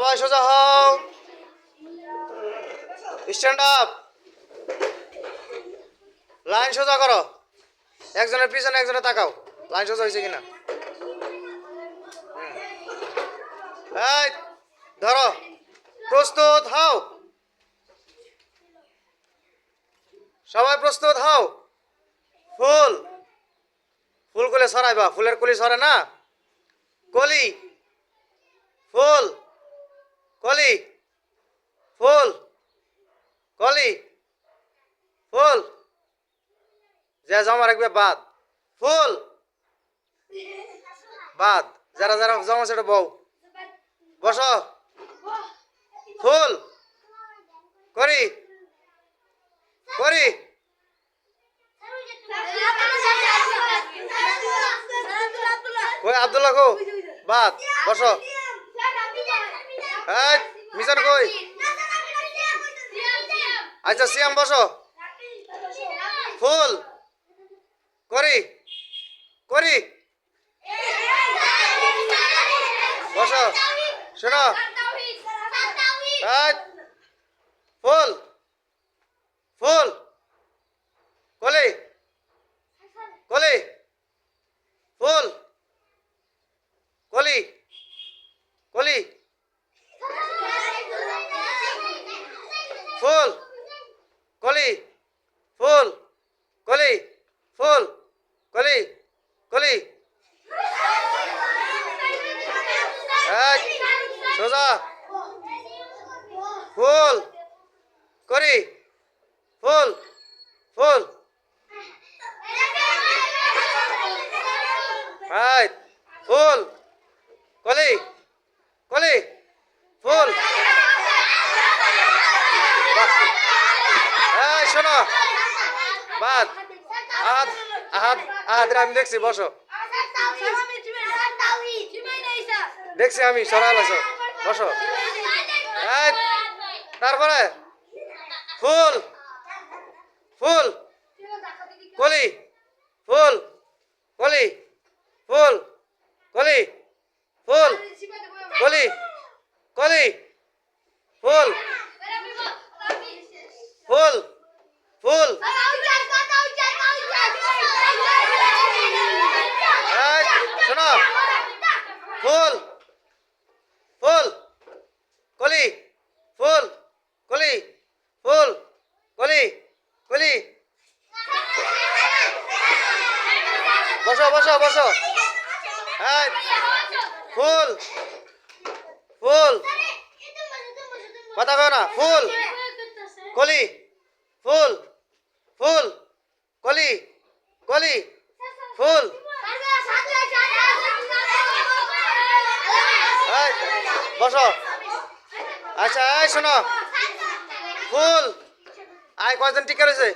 সবাই সোজা হও। স্ট্যান্ড আপ লাইন সোজা করো। একজনের পিছনে একজনে তাকাও। লাইন সোজা হয়েছে কিনা? এই, ধরো। প্রস্তুত হও। সবাই প্রস্তুত হও। ফুল। ফুল কলে সরাইবা। ফুলের কলি সরে না? কলি। ফুল। কলি, ফুল কলি, ফুল। যে জমা রাখবে বাদ, ফুল। বাদ, যারা যারা জমা সেটা বউ। বসো। ফুল। করি। করি। কই আব্দুল্লাহ বাদ, বসো। মিশন কই? আচ্ছা সিয়াম বসো। ফুল। করি। করি। বসো। শোনো। ফুল ফুল কলি কলি ফুল, কলি ফুল কলি ফুল, কলি কলি। সোজা। ফুল করি ফুল ফুল। ফুল, কলি কলি, ফুল। শোনো। দেখছি, বসো। দেখছি আমি সরাল আছো বসো। তারপরে? ফুল। ফুল। কলি। ফুল। কলি। ফুল। কলি। ফুল। কলি। কলি। ফুল। ফুল এই শোনো ফুল ফুল কলি ফুল কলি ফুল কলি কলি বসো। বসো ফুল ফুল। কথা কয় না, ফুল। কলি, ফুল ফুল। কলি কলি, ফুল। বসো। আচ্ছা এই শোনো। ফুল। আয়, কয়জন টিকা রয়েছে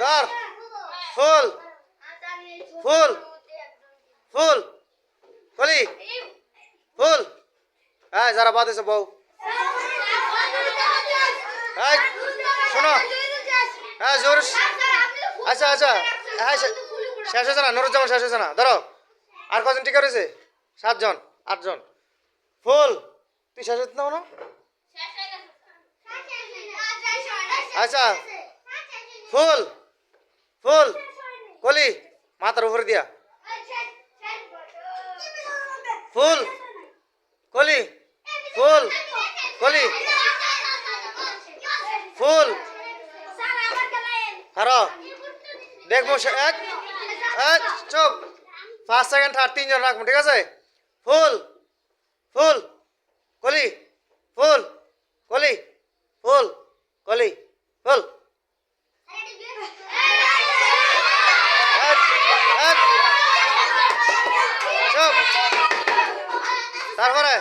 ধর। ফুল। ফুল। ফুল। কলি। ফুল। হ্যাঁ যারা বাদ হয়েছে বউ। শোনো। হ্যাঁ জোর আচ্ছা আচ্ছা। হ্যাঁ শেষ হয়েছে না? নুরুজ্জামান শেষ হয়েছে না? ধরো। আর কজন টিকা রয়েছে? সাতজন, আটজন। ফুল। তুই শেষ হতে না? আচ্ছা। ফুল। ফুল, কলি, মাথার উপরে দিয়া। ফুল, কলি ফুল কলি। ফুল। কারও দেখব এক এক, চুপ। ফার্স্ট সেকেন্ড থার্ড তিনজন রাখব, ঠিক আছে? ফুল ফুল, কলি ফুল কলি ফুল কলি ফুল এক এক তারপরে?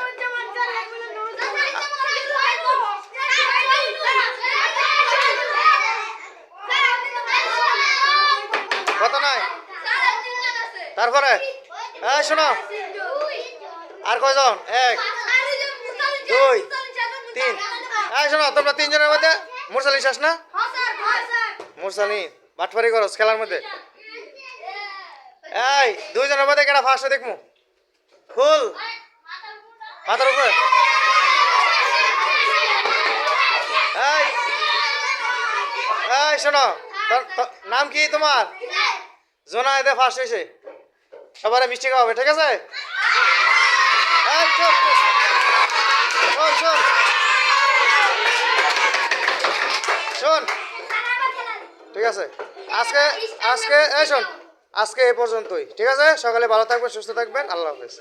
তারপরে? এই, শোনো। আর কয়জন? এক, দুই, তিন। এই, শোনো, তোমরা তিনজনের মধ্যে মুরসালিন শেষ না? মুরসালিন বাটফারি করো খেলার মধ্যে। এই, দুইজনের মধ্যে কেটা ফার্স্ট ফুল মাথার উপরে। শোনো নাম কি তোমার? জোনা এতে ফার্স্ট হয়েছে সবারে মিষ্টি খাওয়াবে, ঠিক আছে? শোন। ঠিক আছে। আজকে আজকে, এই শোন, আজকে এ পর্যন্তই। ঠিক আছে? সকালে ভালো থাকবেন, সুস্থ থাকবেন। আল্লাহ হাফেজ।